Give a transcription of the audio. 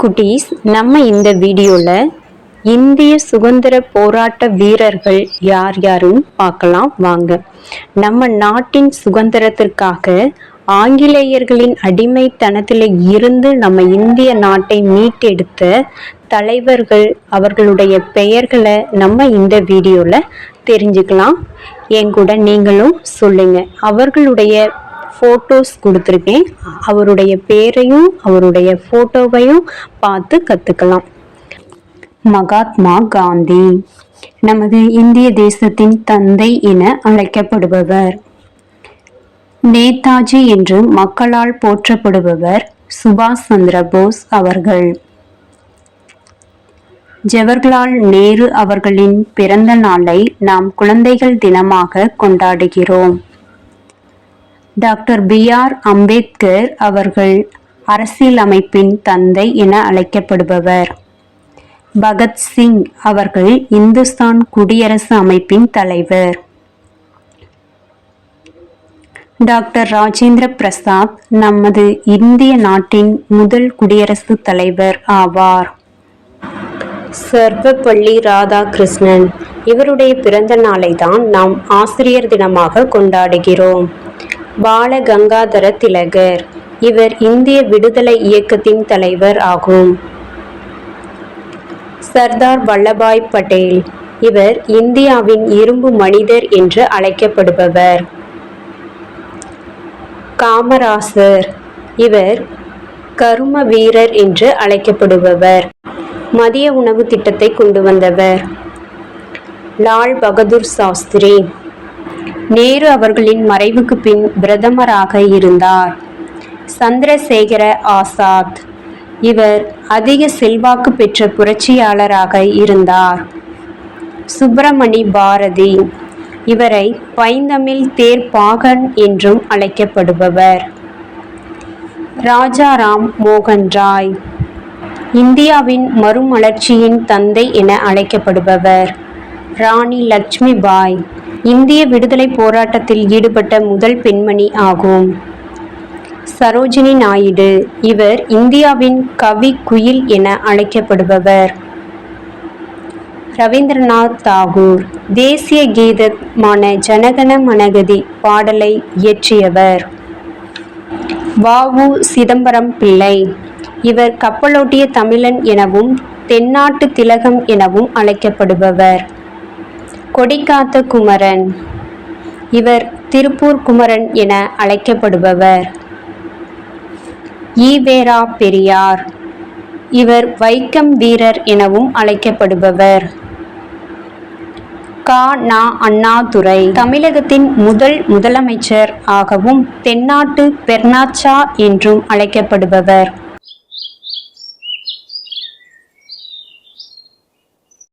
குட்டீஸ் நம்ம இந்த வீடியோவில் இந்திய சுதந்திர போராட்ட வீரர்கள் யார் யாருன்னு பார்க்கலாம் வாங்க. நம்ம நாட்டின் சுதந்திரத்திற்காக ஆங்கிலேயர்களின் அடிமைத்தனத்தில் இருந்து நம்ம இந்திய நாட்டை மீட்டெடுத்த தலைவர்கள் அவர்களுடைய பெயர்களை நம்ம இந்த வீடியோவில் தெரிஞ்சுக்கலாம். என் கூட நீங்களும் சொல்லுங்க. அவர்களுடைய ஃபோட்டோஸ் கொடுத்துருக்கேன். அவருடைய பேரையும் அவருடைய ஃபோட்டோவையும் பார்த்து கற்றுக்கலாம் மகாத்மா காந்தி நமது இந்திய தேசத்தின் தந்தை என அழைக்கப்படுபவர். நேதாஜி என்று மக்களால் போற்றப்படுபவர் சுபாஷ் சந்திர போஸ் அவர்கள். ஜவஹர்லால் நேரு அவர்களின் பிறந்த நாளை நாம் குழந்தைகள் தினமாக கொண்டாடுகிறோம். டாக்டர் பி ஆர் அம்பேத்கர் அவர்கள் அரசியலமைப்பின் தந்தை என அழைக்கப்படுபவர். பகத்சிங் அவர்கள் இந்துஸ்தான் குடியரசு அமைப்பின் தலைவர். டாக்டர் ராஜேந்திர பிரசாத் நமது இந்திய நாட்டின் முதல் குடியரசுத் தலைவர் ஆவார். சர்வப்பள்ளி ராதாகிருஷ்ணன். இவருடைய பிறந்த நாளை தான் நாம் ஆசிரியர் தினமாக கொண்டாடுகிறோம். பாலகங்காதர திலகர். இவர் இந்திய விடுதலை இயக்கத்தின் தலைவர் ஆகும். சர்தார் வல்லபாய் பட்டேல். இவர் இந்தியாவின் இரும்பு மனிதர் என்று அழைக்கப்படுபவர். காமராசர். இவர் கரும வீரர் என்று அழைக்கப்படுபவர். மதிய உணவு திட்டத்தை கொண்டு வந்தவர். லால் பகதூர் சாஸ்திரி. நேரு அவர்களின் மறைவுக்கு பின் பிரதமராக இருந்தார். சந்திரசேகர ஆசாத். இவர் அதிக செல்வாக்கு பெற்ற புரட்சியாளராக இருந்தார். சுப்பிரமணி பாரதி. இவரை பைந்தமிழ் தேர்ப்பாகன் என்றும் அழைக்கப்படுபவர். ராஜாராம் மோகன் ராய். இந்தியாவின் மறுமலர்ச்சியின் தந்தை என அழைக்கப்படுபவர். ராணி லட்சுமிபாய். இந்திய விடுதலை போராட்டத்தில் ஈடுபட்ட முதல் பெண்மணி ஆகும். சரோஜினி நாயுடு. இவர் இந்தியாவின் கவி குயில் என அழைக்கப்படுபவர். ரவீந்திரநாத் தாகூர். தேசிய கீதமான ஜனகன மனகதி பாடலை இயற்றியவர். வாவு சிதம்பரம் பிள்ளை. இவர் கப்பலோட்டிய தமிழன் எனவும் தென்னாட்டு திலகம் எனவும் அழைக்கப்படுபவர். கொடிக்காத்த குமரன். இவர் திருப்பூர் குமரன் என அழைக்கப்படுபவர். ஈவேரா பெரியார். இவர் வைக்கம் வீரர் எனவும் அழைக்கப்படுபவர். கா. நா. அண்ணாதுரை. தமிழகத்தின் முதல் முதலமைச்சர் ஆகவும் தென்னாட்டு பெர்னாச்சா என்றும் அழைக்கப்படுபவர்.